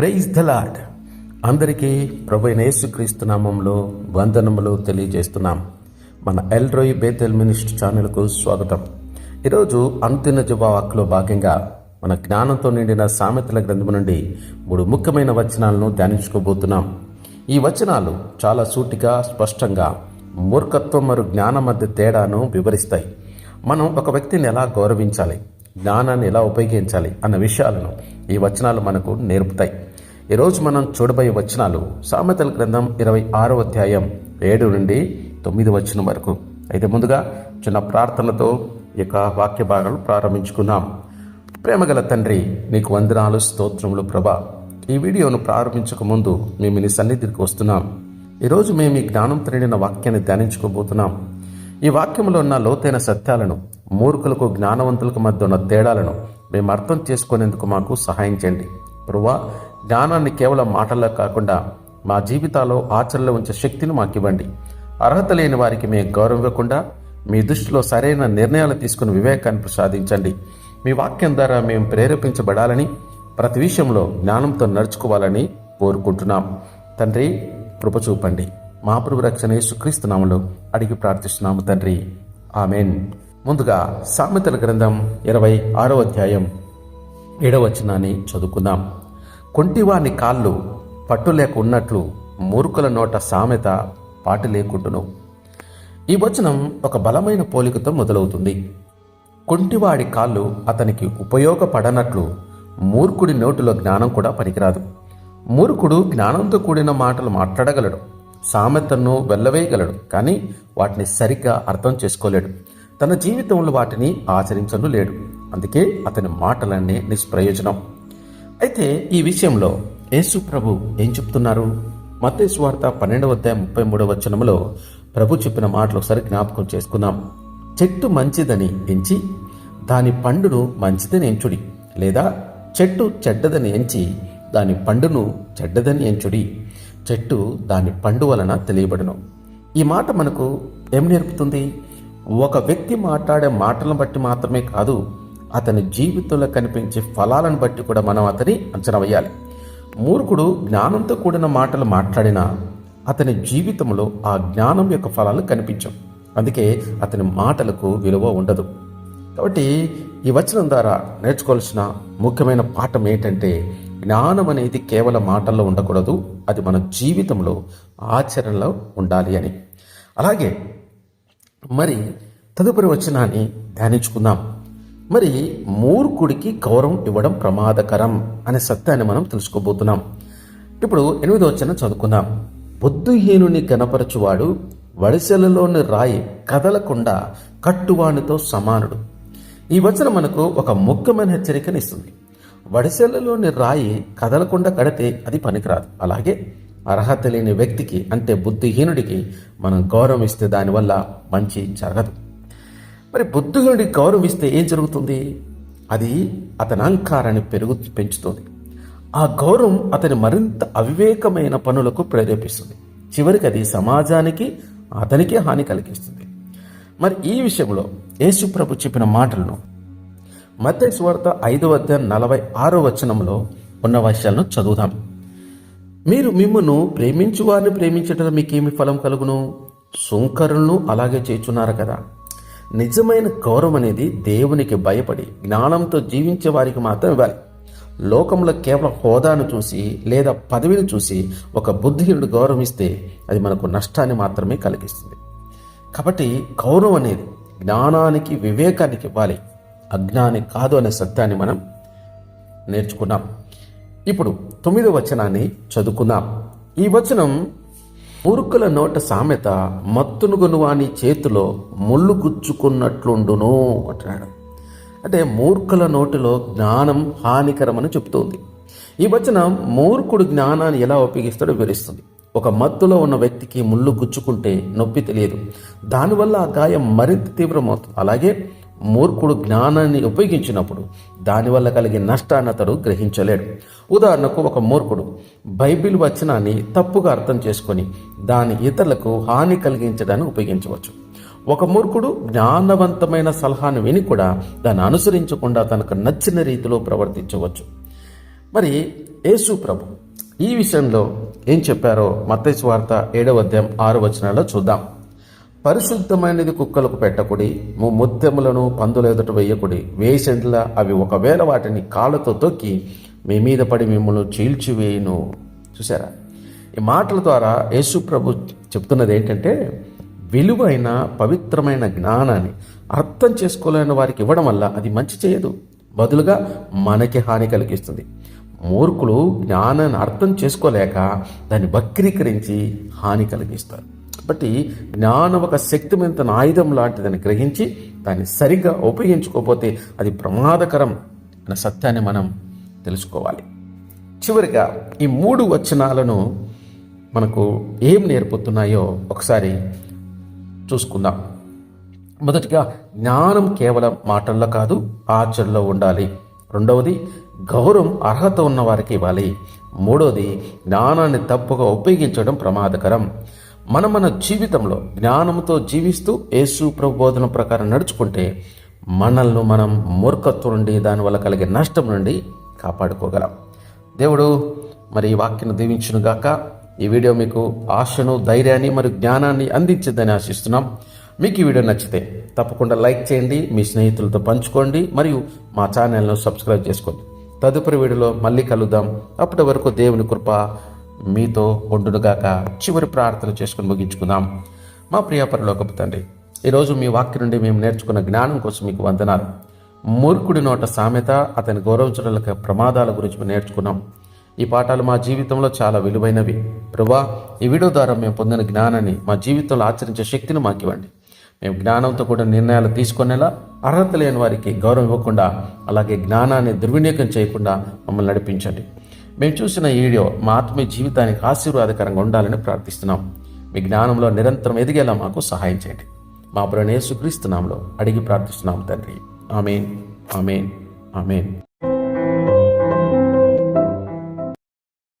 Praise the lord అందరికీ ప్రభు యేసుక్రీస్తు నామంలో వందనములు తెలియజేస్తున్నాం. మన ఎల్రోయ్ బేతెల్ మినిస్టర్ ఛానల్కు స్వాగతం. ఈరోజు అంతిన జవాక్లో భాగంగా మన జ్ఞానంతో నిండిన సామెతల గ్రంథం నుండి మూడు ముఖ్యమైన వచనాలను ధ్యానించుకోబోతున్నాం. ఈ వచనాలు చాలా సూటిగా స్పష్టంగా మూర్ఖత్వం మరియు జ్ఞానం మధ్య తేడాను వివరిస్తాయి. మనం ఒక వ్యక్తిని ఎలా గౌరవించాలి? జ్ఞానాన్ని ఎలా ఉపయోగించాలి? అన్న విషయాలను ఈ వచనాలు మనకు నేర్పుతాయి. ఈరోజు మనం చూడబోయే వచనాలు సామెతల గ్రంథం ఇరవై ఆరో అధ్యాయం ఏడు నుండి తొమ్మిది వచనం వరకు. అయితే ముందుగా చిన్న ప్రార్థనతో ఈ యొక్క వాక్య భాగాలు ప్రారంభించుకున్నాం ప్రేమగల తండ్రి నీకు వందనాలు స్తోత్రములు ప్రభా. ఈ వీడియోను ప్రారంభించక ముందు మేము నీ సన్నిధికి వస్తున్నాం. ఈరోజు మేము ఈ జ్ఞానం నిండిన వాక్యాన్ని ధ్యానించుకోబోతున్నాం. ఈ వాక్యంలో ఉన్న లోతైన సత్యాలను మూర్ఖులకు జ్ఞానవంతులకు మధ్య ఉన్న తేడాలను మేము అర్థం చేసుకునేందుకు మాకు సహాయం చేయండి. ప్రభా జ్ఞానాన్ని కేవలం మాటల్లో కాకుండా మా జీవితాల్లో ఆచరణలో ఉంచే శక్తిని మాకు ఇవ్వండి అర్హత లేని వారికి మేము గౌరవం ఇవ్వకుండా మీ దృష్టిలో సరైన నిర్ణయాలు తీసుకుని వివేకాన్ని ప్రసాదించండి. మీ వాక్యం ద్వారా మేము ప్రేరేపించబడాలని ప్రతి విషయంలో జ్ఞానంతో నడుచుకోవాలని కోరుకుంటున్నాం. తండ్రి కృప చూపండి. మా ప్రభు రక్షణ యేసుక్రీస్తునామలో అడిగి ప్రార్థిస్తున్నాము తండ్రి. ఆమెన్. ముందుగా సామెతల గ్రంథం ఇరవై ఆరో అధ్యాయం ఏడవచనాన్ని చదువుకుందాం. కొంటివాని కాళ్ళు పట్టు లేక ఉన్నట్లు మూర్ఖుల నోట సామెత పాటి లేకుంటును ఈ వచనం ఒక బలమైన పోలికతో మొదలవుతుంది. కొంటివాడి కాళ్ళు అతనికి ఉపయోగపడనట్లు మూర్ఖుడి నోటిలో జ్ఞానం కూడా పనికిరాదు. మూర్ఖుడు జ్ఞానంతో కూడిన మాటలు మాట్లాడగలడు సామెతను వెళ్ళవేయగలడు కానీ వాటిని సరిగ్గా అర్థం చేసుకోలేడు. తన జీవితంలో వాటిని ఆచరించను లేడు. అందుకే అతని మాటలన్నీ నిష్ప్రయోజనం. అయితే ఈ విషయంలో యేసు ప్రభు ఏం చెప్తున్నారు? మతేశ్వార్త వార్త పన్నెండవ అధ్యాయం ముప్పై మూడవ వచనంలో ప్రభు చెప్పిన మాటలు ఒకసారి జ్ఞాపకం చేసుకుందాం. చెట్టు మంచిదని ఎంచి దాని పండును మంచిదని ఎంచుడి లేదా చెట్టు చెడ్డదని ఎంచి దాని పండును చెడ్డదని ఎంచుడి. చెట్టు దాని పండు వలన తెలియబడును. ఈ మాట మనకు ఏం నేర్పుతుంది? ఒక వ్యక్తి మాట్లాడే మాటలను బట్టి మాత్రమే కాదు అతని జీవితంలో కనిపించే ఫలాలను బట్టి కూడా మనం అతని అంచనా వేయాలి. మూర్ఖుడు జ్ఞానంతో కూడిన మాటలు మాట్లాడినా అతని జీవితంలో ఆ జ్ఞానం యొక్క ఫలాలు కనిపించవు. అందుకే అతని మాటలకు విలువ ఉండదు. కాబట్టి ఈ వచనం ద్వారా నేర్చుకోవాల్సిన ముఖ్యమైన పాఠం ఏంటంటే జ్ఞానం అనేది కేవలం మాటల్లో ఉండకూడదు అది మన జీవితంలో ఆచరణలో ఉండాలి అని. అలాగే మరి తదుపరి వచనాన్ని ధ్యానించుకుందాం. మరి మూర్ఖుడికి గౌరవం ఇవ్వడం ప్రమాదకరం అనే సత్యాన్ని మనం తెలుసుకోబోతున్నాం. ఇప్పుడు ఎనిమిదో వచ్చిన చదువుకుందాం. బుద్ధిహీనుని కనపరచువాడు వడిసెలలోని రాయి కదలకుండా కట్టువానితో సమానుడు. ఈ వచనం మనకు ఒక ముఖ్యమైన హెచ్చరికనిస్తుంది వడిసెలలోని రాయి కదలకుండా కడితే అది పనికిరాదు. అలాగే అర్హత లేని వ్యక్తికి అంటే బుద్ధిహీనుడికి మనం గౌరవం ఇస్తే దానివల్ల మంచి జరగదు. మరి బుద్ధిహీనుడికి గౌరవం ఇస్తే ఏం జరుగుతుంది? అది అతని అహంకారాన్ని పెరుగు పెంచుతుంది. ఆ గౌరవం అతని మరింత అవివేకమైన పనులకు ప్రేరేపిస్తుంది. చివరికి అది సమాజానికి అతనికే హాని కలిగిస్తుంది. మరి ఈ విషయంలో యేసుప్రభు చెప్పిన మాటలను మత్తయి స్వార్థ ఐదవ అధ్యాయం నలభై ఆరో వచనంలో ఉన్న వర్షాలను చదువుదాం. మీరు మిమ్మను ప్రేమించు వారిని ప్రేమించటం మీకేమి ఫలం కలుగును? సుంకరులను అలాగే చేర్చున్నారు కదా? నిజమైన గౌరవం అనేది దేవునికి భయపడి జ్ఞానంతో జీవించే వారికి మాత్రం ఇవ్వాలి. లోకంలో కేవలం హోదాను చూసి లేదా పదవిని చూసి ఒక బుద్ధిహీనుడు గౌరవిస్తే అది మనకు నష్టాన్ని మాత్రమే కలిగిస్తుంది. కాబట్టి గౌరవం అనేది జ్ఞానానికి వివేకానికి ఇవ్వాలి. అజ్ఞాని కాదు అనే సత్యాన్ని మనం నేర్చుకున్నాం. ఇప్పుడు తొమ్మిదో వచనాన్ని చదువుకుందాం. ఈ వచనం మూర్ఖుల నోట సామెత మత్తును వాని చేతిలో ముళ్ళు గుచ్చుకున్నట్లుండును అంటున్నాడు. అంటే మూర్ఖుల నోటిలో జ్ఞానం హానికరమని చెప్తోంది ఈ వచనం మూర్ఖుడు జ్ఞానాన్ని ఎలా ఉపయోగిస్తాడో వివరిస్తుంది. ఒక మత్తులో ఉన్న వ్యక్తికి ముళ్ళు గుచ్చుకుంటే నొప్పి తెలియదు. దానివల్ల ఆ గాయం మరింత తీవ్రమవుతుంది. అలాగే మూర్ఖుడు జ్ఞానాన్ని ఉపయోగించినప్పుడు దానివల్ల కలిగే నష్టాన్ని అతడు గ్రహించలేడు. ఉదాహరణకు ఒక మూర్ఖుడు బైబిల్ వచనాన్ని తప్పుగా అర్థం చేసుకొని దాని ఇతరులకు హాని కలిగించడాన్ని ఉపయోగించవచ్చు. ఒక మూర్ఖుడు జ్ఞానవంతమైన సలహాను విని కూడా దాన్ని అనుసరించకుండా తనకు నచ్చిన రీతిలో ప్రవర్తించవచ్చు. మరి యేసు ప్రభు ఈ విషయంలో ఏం చెప్పారో మత్తయి వార్త ఏడవ అధ్యాయం ఆరు వచనాల్లో చూద్దాం. పరిశుద్ధమైనది కుక్కలకు పెట్టకుడి ముద్దెములను ముత్యములను పందుల ఎదుట వేయకుడి. వేసెండ్ల అవి ఒకవేళ వాటిని కాళ్ళతో తొక్కి మీ మీద పడి మిమ్మల్ని చీల్చివేయును. చూసారా ఈ మాటల ద్వారా యేసు ప్రభు చెప్తున్నది ఏంటంటే విలువైన పవిత్రమైన జ్ఞానాన్ని అర్థం చేసుకోలేని వారికి ఇవ్వడం వల్ల అది మంచి చేయదు. బదులుగా మనకి హాని కలిగిస్తుంది. మూర్ఖులు జ్ఞానాన్ని అర్థం చేసుకోలేక దాన్ని వక్రీకరించి హాని కలిగిస్తారు. కాబట్టి జ్ఞానం ఒక శక్తివంతమైన ఆయుధం లాంటిదని గ్రహించి దాన్ని సరిగ్గా ఉపయోగించుకోకపోతే అది ప్రమాదకరం అనే సత్యాన్ని మనం తెలుసుకోవాలి. చివరిగా ఈ మూడు వచనాలను మనకు ఏం నేర్పుతున్నాయో ఒకసారి చూసుకుందాం. మొదటిగా జ్ఞానం కేవలం మాటల్లో కాదు ఆచరణలో ఉండాలి. రెండవది గౌరవం అర్హత ఉన్న వారికి ఇవ్వాలి. మూడవది జ్ఞానాన్ని తప్పుగా ఉపయోగించడం ప్రమాదకరం. మనం మన జీవితంలో జ్ఞానంతో జీవిస్తూ యేసు ప్రబోధన ప్రకారం నడుచుకుంటే మనల్ని మనం మూర్ఖత్వం నుండి దానివల్ల కలిగే నష్టం నుండి కాపాడుకోగలం. దేవుడు మరి ఈ వాక్యను దీవించును గాక ఈ వీడియో మీకు ఆశను ధైర్యాన్ని మరియు జ్ఞానాన్ని అందించిందని ఆశిస్తున్నాం. మీకు ఈ వీడియో నచ్చితే తప్పకుండా లైక్ చేయండి మీ స్నేహితులతో పంచుకోండి మరియు మా ఛానల్ను సబ్స్క్రైబ్ చేసుకోండి. తదుపరి వీడియోలో మళ్ళీ కలుద్దాం. అప్పటి వరకు దేవుని కృప మీతో ఉండునుగాక చివరి ప్రార్థన చేసుకుని ముగించుకుందాం. మా ప్రియపరలోకపు తండ్రి ఈరోజు మీ వాక్య నుండి మేము నేర్చుకున్న జ్ఞానం కోసం మీకు వందనాలు. మూర్ఖుడి నోట సామెత అతని గౌరవించడానికి ప్రమాదాల గురించి మేము నేర్చుకున్నాం. ఈ పాఠాలు మా జీవితంలో చాలా విలువైనవి. ప్రభా ఈ వీడియో ద్వారా మేము పొందిన జ్ఞానాన్ని మా జీవితంలో ఆచరించే శక్తిని మాకు ఇవ్వండి మేము జ్ఞానంతో కూడా నిర్ణయాలు తీసుకునేలా అర్హత లేని వారికి గౌరవం ఇవ్వకుండా అలాగే జ్ఞానాన్ని దుర్వినియోగం చేయకుండా మమ్మల్ని నడిపించండి. మేము చూసిన ఈ వీడియో మా ఆత్మీయ జీవితానికి ఆశీర్వాదకరంగా ఉండాలని ప్రార్థిస్తున్నాం. మీ జ్ఞానంలో నిరంతరం ఎదిగేలా మాకు సహాయం చేయండి. మా ప్రణేసు క్రీస్తునాంలో అడిగి ప్రార్థిస్తున్నాం తండ్రి. ఆమెన్. ఆమెన్. ఆమెన్.